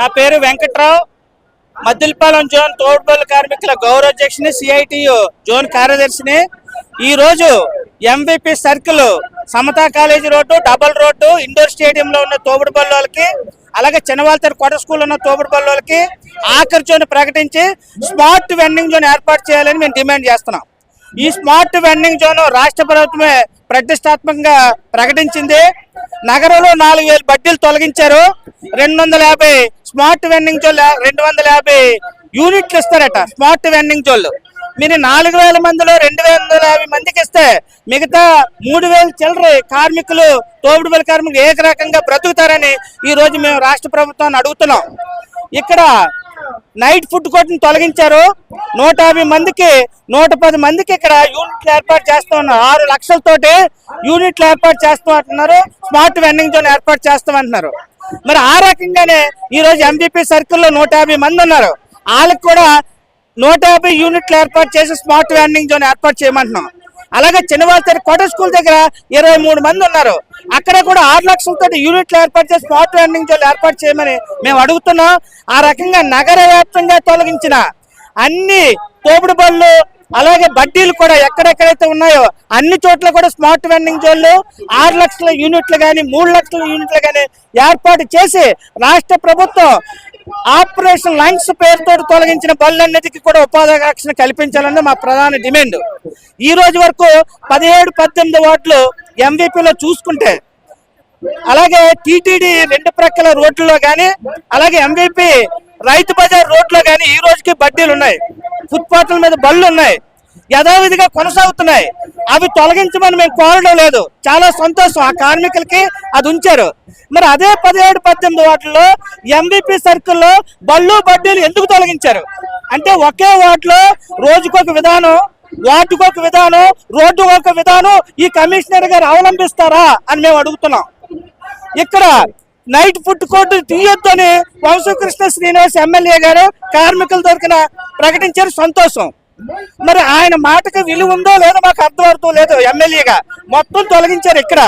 నా పేరు వెంకట్రావు. మద్దిలపాలెం జోన్ తోడుబోలు కార్మికుల గౌరవ అధ్యక్షుని సిఐటియు జోన్ కార్యదర్శిని. ఈ రోజు MVP circle Samata college road double road indoor స్టేడియంలో ఉన్న తోబుడు బల్లోలకి అలాగే చిన్నవాళ్ళతర్ కొట స్కూల్ ఉన్న తోబుడు బల్లోలకి ఆఖరి జోన్ ప్రకటించి స్మార్ట్ వెండింగ్ జోన్ ఏర్పాటు చేయాలని మేము డిమాండ్ చేస్తున్నాం. ఈ స్మార్ట్ వెండింగ్ జోన్ రాష్ట్ర ప్రభుత్వమే ప్రతిష్టాత్మకంగా ప్రకటించింది. నగరంలో నాలుగు వేలు బడ్డీలు తొలగించారు. రెండు వందల యాభై స్మార్ట్ వెండింగ్ జోన్ రెండు వందల యాభై యూనిట్లు ఇస్తారట స్మార్ట్ వెండింగ్ జోన్లు మీరు నాలుగు వేల మందిలో రెండు వందల యాభై మందికి ఇస్తే మిగతా మూడు వేల చిల్లర కార్మికులు తోపుడు బలి కార్మికులు ఏక రకంగా బ్రతుకుతారని ఈ రోజు మేము రాష్ట్ర ప్రభుత్వాన్ని అడుగుతున్నాం. ఇక్కడ నైట్ ఫుడ్ కోర్టును తొలగించారు. నూట యాభై మందికి నూట పది మందికి ఇక్కడ యూనిట్లు ఏర్పాటు చేస్తూ ఉన్నారు. ఆరు లక్షలతోటి యూనిట్లు ఏర్పాటు చేస్తామంటున్నారు స్మార్ట్ వెండింగ్ జోన్ ఏర్పాటు చేస్తామంటున్నారు మరి ఆ రకంగానే ఈ రోజు ఎంబీపీ సర్కిల్లో నూట యాభై మంది ఉన్నారు. వాళ్ళకి కూడా నూట యాభై యూనిట్లు ఏర్పాటు చేసి స్మార్ట్ వెండింగ్ జోన్ ఏర్పాటు చేయమంటున్నాం. అలాగే చిన్నవాళ్ళ కోట స్కూల్ దగ్గర ఇరవై మూడు మంది ఉన్నారు. అక్కడ కూడా ఆరు లక్షలతో యూనిట్లు ఏర్పాటు చేసి స్మార్ట్ వెండింగ్ జోన్లు ఏర్పాటు చేయమని మేము అడుగుతున్నాం. ఆ రకంగా నగర వ్యాప్తంగా తొలగించిన అన్ని తోపుడు బళ్ళు అలాగే బడ్డీలు కూడా ఎక్కడెక్కడైతే ఉన్నాయో అన్ని చోట్ల కూడా స్మార్ట్ వెండింగ్ జోన్లు ఆరు లక్షల యూనిట్లు కానీ మూడు లక్షల యూనిట్లు కానీ ఏర్పాటు చేసి రాష్ట్ర ప్రభుత్వం ఆపరేషన్ లంగ్స్ పేరుతో తొలగించిన బళ్ళన్నిటికీ కూడా ఉపాధి రక్షణ కల్పించాలన్న మా ప్రధాన డిమాండ్. ఈ రోజు వరకు పదిహేడు పద్దెనిమిది వార్డులు ఎంవీపీలో చూసుకుంటే అలాగే టీటీడీ రెండు ప్రక్కల రోడ్లలో కానీ అలాగే ఎంవీపీ రైతు బజార్ రోడ్లో కానీ ఈ రోజుకి బడ్డీలు ఉన్నాయి ఫుట్పాత్ల మీద బళ్ళు ఉన్నాయి యథావిధిగా కొనసాగుతున్నాయి. అవి తొలగించమని మేము కోరడం లేదు. చాలా సంతోషం ఆ కార్మికులకి అది ఉంచారు. మరి అదే పదిహేడు పద్దెనిమిది వాటిల్లో ఎంబీపీ సర్కిల్లో బళ్ళు బడ్డీలు ఎందుకు తొలగించారు? అంటే ఒకే వాటిలో రోజుకొక విధానం వాటికొక విధానం రోడ్డు ఒక విధానం ఈ కమిషనర్ గారు అవలంబిస్తారా అని మేము అడుగుతున్నాం. ఇక్కడ నైట్ ఫుడ్ కోర్టు తీయొద్దని వంశకృష్ణ శ్రీనివాస్ ఎమ్మెల్యే గారు కార్మికుల తరఫున ప్రకటించారు. సంతోషం. మరి ఆయన మాటకు విలువ ఉందో లేదో మాకు అర్థమవుతూ లేదు ఎమ్మెల్యేగా. మొత్తం తొలగించారు ఇక్కడ.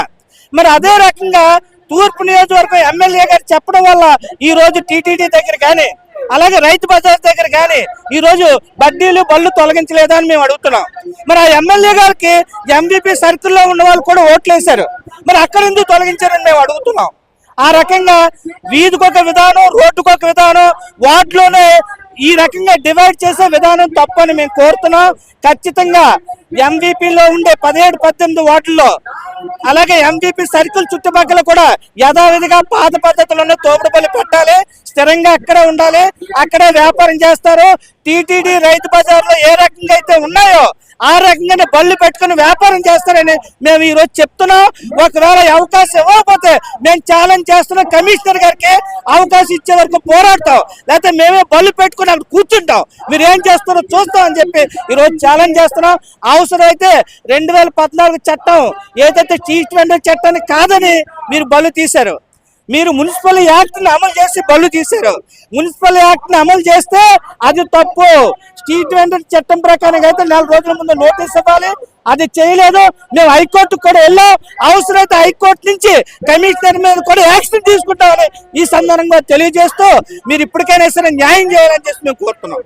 మరి అదే రకంగా తూర్పు నియోజకవర్గం ఎమ్మెల్యే గారు చెప్పడం వల్ల ఈ రోజు టీటీడీ దగ్గర కానీ అలాగే రైతు బజార్ దగ్గర కానీ ఈ రోజు బడ్డీలు బళ్ళు తొలగించలేదా అని మేము అడుగుతున్నాం. మరి ఆ ఎమ్మెల్యే గారికి ఎంబీపీ సర్కిల్లో ఉన్న వాళ్ళు కూడా ఓట్లేశారు. మరి అక్కడ ఎందుకు తొలగించారని మేము అడుగుతున్నాం. ఆ రకంగా వీధికొక విధానం రోడ్డుకొక విధానం వార్డులోనే ఈ రకంగా డివైడ్ చేసే విధానం తప్పని మేము కోరుతున్నాం. ఖచ్చితంగా ఎంవీపీలో ఉండే పదిహేడు పద్దెనిమిది వార్డుల్లో అలాగే ఎంవీపీ సర్కిల్ చుట్టుపక్కల కూడా యథావిధిగా పాత పద్ధతులను తోపుడుపల్లి పెట్టాలి. స్థిరంగా అక్కడే ఉండాలి. అక్కడే వ్యాపారం చేస్తారు. టీటీడీ రైతు బజార్లో ఏ రకంగా అయితే ఉన్నాయో ఆ రకంగానే బళ్ళు పెట్టుకుని వ్యాపారం చేస్తారని మేము ఈ రోజు చెప్తున్నాం. ఒకవేళ అవకాశం ఇవ్వకపోతే మేము ఛాలెంజ్ చేస్తున్నాం. కమిషనర్ గారికి అవకాశం ఇచ్చే వరకు పోరాడతాం. లేకపోతే మేమే బళ్ళు పెట్టుకుని అక్కడ కూర్చుంటాం. మీరు ఏం చేస్తున్నారో చూస్తాం అని చెప్పి ఈరోజు ఛాలెంజ్ చేస్తున్నాం. అవసరమైతే రెండు వేల పద్నాలుగు చట్టం ఏదైతే టీ ట్వంటీ చట్టాన్ని కాదని మీరు బళ్ళు తీశారు. మీరు మున్సిపల్ యాక్ట్ని అమలు చేసి బళ్ళు తీశారు. మున్సిపల్ యాక్ట్ని అమలు చేస్తే అది తప్పు. స్ట్రీట్ వెండర్ చట్టం ప్రకారం అయితే నెల రోజుల ముందు నోటీస్ ఇవ్వాలి. అది చేయలేదు. మేము హైకోర్టు కూడా వెళ్ళాం. అవసరమైతే హైకోర్టు నుంచి కమిషనర్ మీద కూడా యాక్షన్ తీసుకుంటామని ఈ సందర్భంగా తెలియజేస్తూ మీరు ఇప్పటికైనా సరే న్యాయం చేయాలని చెప్పి మేము కోరుతున్నాం.